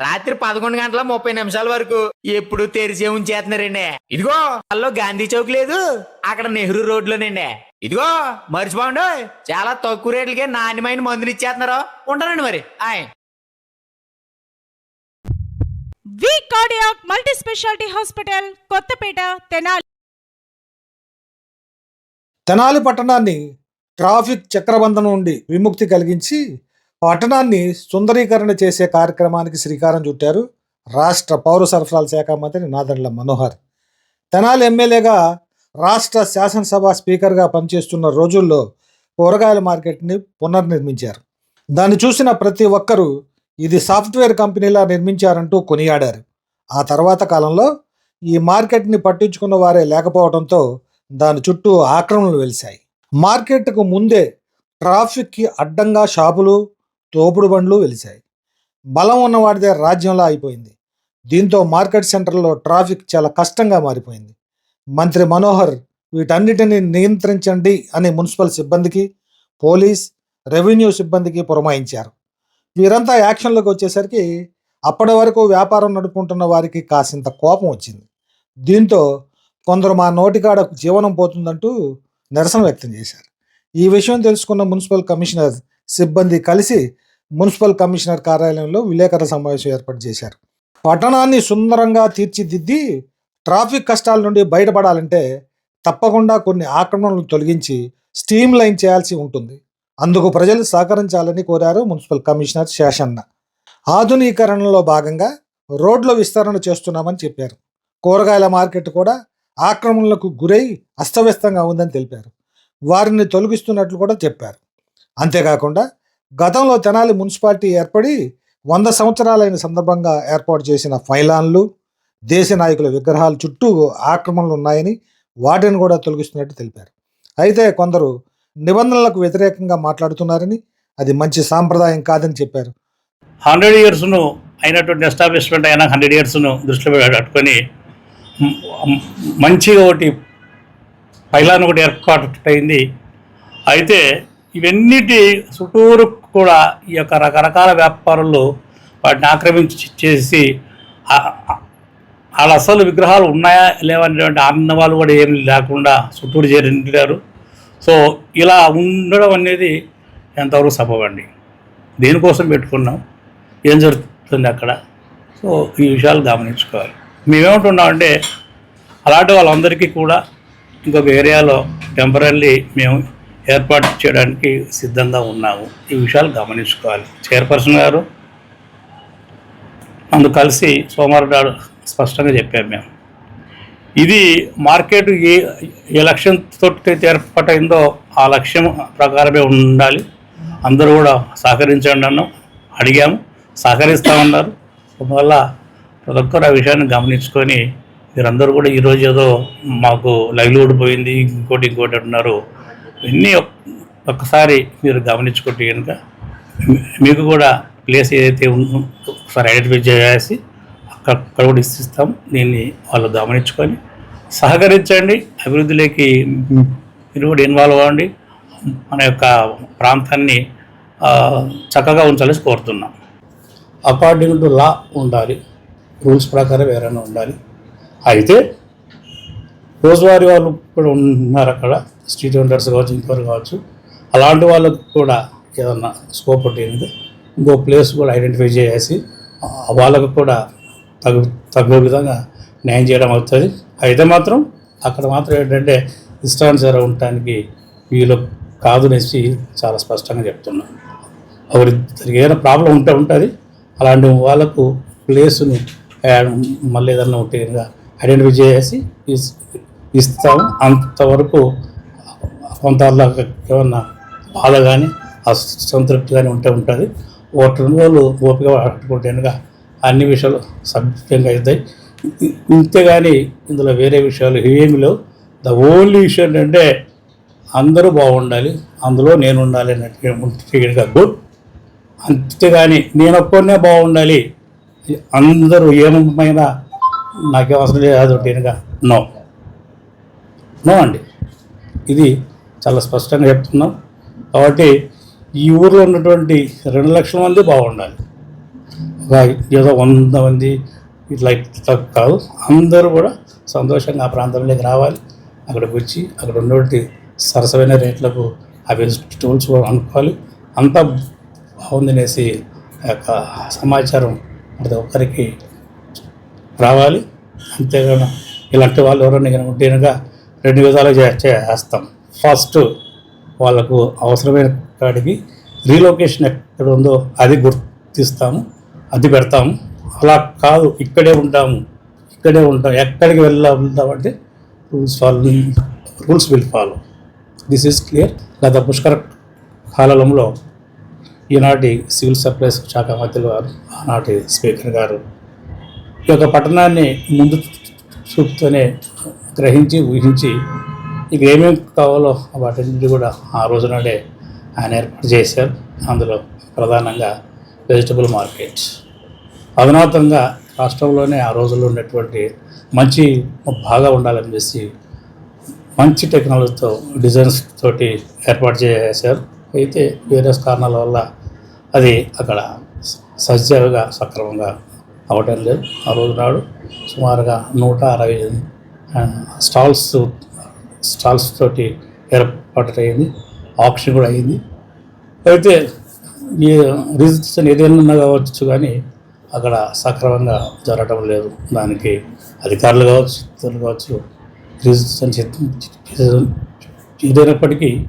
రాత్రి పదకొండు గంటల ముప్పై నిమిషాల వరకు ఎప్పుడు తెరిచే ఉంచేస్తున్నారండి. ఇదిగో అల్లో గాంధీ చౌక్ లేదు అక్కడ నెహ్రూ రోడ్లోనండి. ఇదిగో మర్చిపోండి చాలా తక్కువ రేట్లకే నాణ్యమైన మందులు ఇచ్చేస్తున్నారు. ఉంటానండి మరి. ఆయ్. V cardiac multi speciality hospital Kothapeta Tenali. Tenali పట్టణాన్ని ట్రాఫిక్ చక్రబంధం నుండి విముక్తి కలిగించి పట్టణాన్ని సుందరీకరణ చేసే కార్యక్రమానికి శ్రీకారం చుట్టారు రాష్ట్ర పౌర సరఫరాల శాఖ మంత్రి నాదండ్ల మనోహర్. తెనాలి ఎమ్మెల్యేగా రాష్ట్ర శాసనసభ స్పీకర్గా పనిచేస్తున్న రోజుల్లో కూరగాయల మార్కెట్ని పునర్నిర్మించారు. దాన్ని చూసిన ప్రతి ఒక్కరూ ఇది సాఫ్ట్వేర్ కంపెనీలా నిర్మించారంటూ కొనియాడారు. ఆ తర్వాత కాలంలో ఈ మార్కెట్ని పట్టించుకున్న వారే లేకపోవడంతో దాని చుట్టూ ఆక్రమణలు వెలిశాయి. మార్కెట్కు ముందే ట్రాఫిక్కి అడ్డంగా షాపులు తోపుడు బండ్లు వెలిశాయి. బలం ఉన్నవాడిదే రాజ్యంలా అయిపోయింది. దీంతో మార్కెట్ సెంటర్లో ట్రాఫిక్ చాలా కష్టంగా మారిపోయింది. మంత్రి మనోహర్ వీటన్నిటిని నియంత్రించండి అని మున్సిపల్ సిబ్బందికి పోలీస్ రెవెన్యూ సిబ్బందికి పురమాయించారు. వీరంతా యాక్షన్లోకి వచ్చేసరికి అప్పటి వరకు వ్యాపారం నడుపుకుంటున్న వారికి కాసింత కోపం వచ్చింది. దీంతో కొందరు మా నోటికాడ జీవనం పోతుందంటూ నిరసన వ్యక్తం చేశారు. ఈ విషయం తెలుసుకున్న మున్సిపల్ కమిషనర్ సిబ్బంది కలిసి మున్సిపల్ కమిషనర్ కార్యాలయంలో విలేకరుల సమావేశం ఏర్పాటు చేశారు. పట్టణాన్ని సుందరంగా తీర్చిదిద్ది ట్రాఫిక్ కష్టాల నుండి బయటపడాలంటే తప్పకుండా కొన్ని ఆక్రమణలు తొలగించి స్టీమ్ లైన్ చేయాల్సి ఉంటుంది. అందుకు ప్రజలు సహకరించాలని కోరారు మున్సిపల్ కమిషనర్ శేషన్న. ఆధునీకరణలో భాగంగా రోడ్ల విస్తరణ చేస్తున్నామని చెప్పారు. కూరగాయల మార్కెట్ కూడా ఆక్రమణలకు గురై అస్తవ్యస్తంగా ఉందని తెలిపారు. వారిని తొలగిస్తున్నట్లు కూడా చెప్పారు. అంతేకాకుండా గతంలో తెనాలి మున్సిపాలిటీ ఏర్పడి వంద సంవత్సరాలైన సందర్భంగా ఏర్పాటు చేసిన ఫైలాన్లు దేశ నాయకుల విగ్రహాల చుట్టూ ఆక్రమణలు ఉన్నాయని వాటిని కూడా తొలగిస్తున్నట్టు తెలిపారు. అయితే కొందరు నిబంధనలకు వ్యతిరేకంగా మాట్లాడుతున్నారని అది మంచి సాంప్రదాయం కాదని చెప్పారు. హండ్రెడ్ ఇయర్స్ను అయినటువంటి ఎస్టాబ్లిష్మెంట్ అయినా హండ్రెడ్ ఇయర్స్ను దృష్టిలో పెట్టుకొని మంచి మంచిగా ఒకటి పైలాన్ ఒకటి ఏర్పాటు అయింది. అయితే ఇవన్నిటి చుట్టూరు కూడా ఈ యొక్క రకరకాల వ్యాపారులు వాటిని ఆక్రమించి చేసి వాళ్ళ అసలు విగ్రహాలు ఉన్నాయా లేవనేటువంటి ఆనందవాళ్ళు కూడా ఏమి లేకుండా చుట్టూరు చేరింటారు సో ఇలా ఉండడం అనేది ఎంతవరకు సబబండి దేనికోసం పెట్టుకున్నాం? ఏం జరుగుతుంది అక్కడ? సో ఈ విషయాలు గమనించుకోవాలి. మేమేమంటున్నామంటే అలాంటి వాళ్ళందరికీ కూడా ఇంకొక ఏరియాలో టెంపరీ మేము ఏర్పాటు చేయడానికి సిద్ధంగా ఉన్నాము. ఈ విషయాలు గమనించుకోవాలి. చైర్పర్సన్ గారు అందు కలిసి సోమవారం నాడు స్పష్టంగా చెప్పాము మేము. ఇది మార్కెట్ ఏ ఏ లక్ష్యంతో ఏర్పాటైందో ఆ లక్ష్యం ప్రకారమే ఉండాలి. అందరూ కూడా సహకరించండి అన్నాం. అడిగాము సహకరిస్తామన్నారు అందువల్ల ప్రతి ఒక్కరు ఆ విషయాన్ని గమనించుకొని మీరందరూ కూడా ఈరోజు ఏదో మాకు లైవ్లీవుడ్ పోయింది ఇంకోటి ఇంకోటి అంటున్నారు. ఇవన్నీ ఒక్కసారి మీరు గమనించుకుంటే కనుక మీకు కూడా ప్లేస్ ఏదైతే ఉందో ఒకసారి ఐడెంటిఫై చేసి అక్కడ కూడా ఇస్తాం. దీన్ని వాళ్ళు గమనించుకొని సహకరించండి. అభివృద్ధిలోకి మీరు కూడా ఇన్వాల్వ్ అవ్వండి. మన యొక్క ప్రాంతాన్ని చక్కగా ఉంచాలని కోరుతున్నాం. అకార్డింగ్ టు లా ఉండాలి. రూల్స్ ప్రకారం ఎవరైనా ఉండాలి. అయితే రోజువారీ వాళ్ళు కూడా ఉన్నారు అక్కడ. స్ట్రీట్ వెండర్స్ కావచ్చు ఇంకొకరు కావచ్చు. అలాంటి వాళ్ళకు కూడా ఏదన్నా స్కోప్ ఉంటుంది ఇంకో ప్లేస్ కూడా ఐడెంటిఫై చేసి వాళ్ళకు కూడా తగు తగ్గు విధంగా న్యాయం చేయడం అవుతుంది. అయితే మాత్రం అక్కడ మాత్రం ఏంటంటే ఇష్టానుసారం ఉండటానికి వీళ్ళు కాదు అనేసి చాలా స్పష్టంగా చెప్తున్నాను ఒకరి ఏదైనా ప్రాబ్లం ఉంటే ఉంటుంది. అలాంటి వాళ్ళకు ప్లేసును మళ్ళీ ఏదన్నా ఉంటే ఐడెంటిఫై చేసి ఇస్తాం. అంతవరకు కొంత ఏమన్నా బాధ కానీ అసంతృప్తి కానీ ఉంటే ఉంటుంది. ఒకటి రెండు రోజులు ఓపిక పట్టుకుంటే అన్ని విషయాలు సభ్యంగా అవుతాయి ఇంతేగాని ఇందులో వేరే విషయాలు ఏమి లేవు. ద ఓన్లీ విషయం ఏంటంటే అందరూ బాగుండాలి అందులో నేను ఉండాలి అన్నట్టుగా గుడ్. అంతేగాని నేను ఒక్కనే బాగుండాలి అందరూ ఏమైనా నాకే అవసరం లేదు నో. నో అండి. ఇది చాలా స్పష్టంగా చెప్తున్నాం. కాబట్టి ఈ ఊర్లో ఉన్నటువంటి రెండు లక్షల మంది బాగుండాలి. ఏదో వంద మంది ఇట్లా ఇట్లా కాదు. అందరూ కూడా సంతోషంగా ఆ ప్రాంతంలోకి రావాలి. అక్కడికి వచ్చి అక్కడ ఉన్నటువంటి సరసమైన రేట్లకు ఆ వెజిటబుల్స్ కూడా అనుకోవాలి అంతా బాగుందనేసి ఆ యొక్క సమాచారం ప్రతి ఒక్కరికి రావాలి. అంతేగాని ఇలాంటి వాళ్ళు ఎవరైనా కనుక ఉంటే కనుక రెండు విధాలుగా చేస్తాం. ఫస్ట్ వాళ్ళకు అవసరమైన కాడికి రీలొకేషన్ ఎక్కడ ఉందో అది గుర్తిస్తాము అది పెడతాము. అలా కాదు ఇక్కడే ఉంటాము. ఇక్కడే ఉంటాం. ఎక్కడికి వెళ్తామంటే rules follow rules will follow this is clear గత పుష్కర కాలంలో ఈనాటి సివిల్ సప్లైస్ శాఖ మంత్రి గారు ఆనాటి స్పీకర్ గారు ఈ యొక్క పట్టణాన్ని ముందు చూపుతూనే గ్రహించి ఊహించి ఇక ఏమేమి కావాలో వాటిని కూడా ఆ రోజు నాడే ఆయన ఏర్పాటు చేశారు. అందులో ప్రధానంగా వెజిటబుల్ మార్కెట్ అధునాతంగా రాష్ట్రంలోనే ఆ రోజుల్లో ఉన్నటువంటి మంచి బాగా ఉండాలని చెప్పి మంచి టెక్నాలజీతో డిజైన్స్ తోటి ఏర్పాటు చేశారు. అయితే వేరే కారణాల వల్ల అది అక్కడ సజావుగా సక్రమంగా అవటం లేదు. ఆ రోజు నాడు సుమారుగా నూట అరవై స్టాల్స్ స్టాల్స్ తోటి ఏర్పాటు అయింది ఆప్షన్ కూడా అయింది. అయితే ఈ రిజిస్ట్రేషన్ ఏదైనా కావచ్చు కానీ అక్కడ సక్రమంగా జరగటం లేదు. దానికి అధికారులు కావచ్చు ఇతరులు కావచ్చు రిజిస్ట్రేషన్ చే- ఇదైనప్పటికీ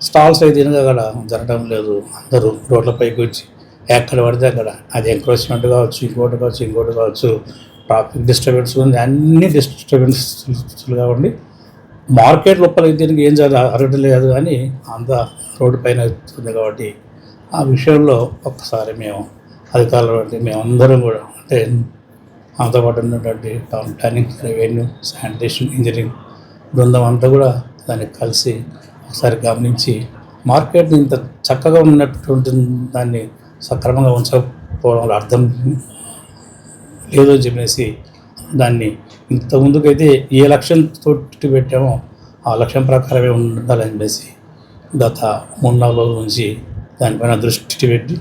స్టాల్స్ అయితే అక్కడ జరగడం లేదు. అందరూ రోడ్లపైకి వచ్చి ఎక్కడ పడితే అక్కడ. అది ఎంక్రోచ్మెంట్ కావచ్చు ఇంకోటి కావచ్చు ఇంకోటి కావచ్చు. ట్రాఫిక్ డిస్టర్బెన్స్ ఉంది. అన్ని డిస్టర్బెన్స్లుగా ఉండి మార్కెట్ లోపల దీనికి ఏం చేయాలి అరగడం లేదు కానీ అంత రోడ్డు పైన ఉంది కాబట్టి ఆ విషయంలో ఒక్కసారి మేము అధికారులు అంటే మేమందరం కూడా అంటే మాతో పాటు ఉన్నటువంటి town planning revenue sanitation engineering బృందం అంతా కూడా దాన్ని కలిసి ఒకసారి గమనించి మార్కెట్ ఇంత చక్కగా ఉన్నటువంటి దాన్ని సక్రమంగా ఉంచకపోవడం వల్ల అర్థం లేదు అని చెప్పేసి దాన్ని ఇంత ముందుకైతే ఏ లక్ష్యం తోటి పెట్టామో ఆ లక్ష్యం ప్రకారమే ఉండాలని చెప్పేసి గత మూడు నాలుగు రోజుల నుంచి దానిపైన దృష్టి పెట్టి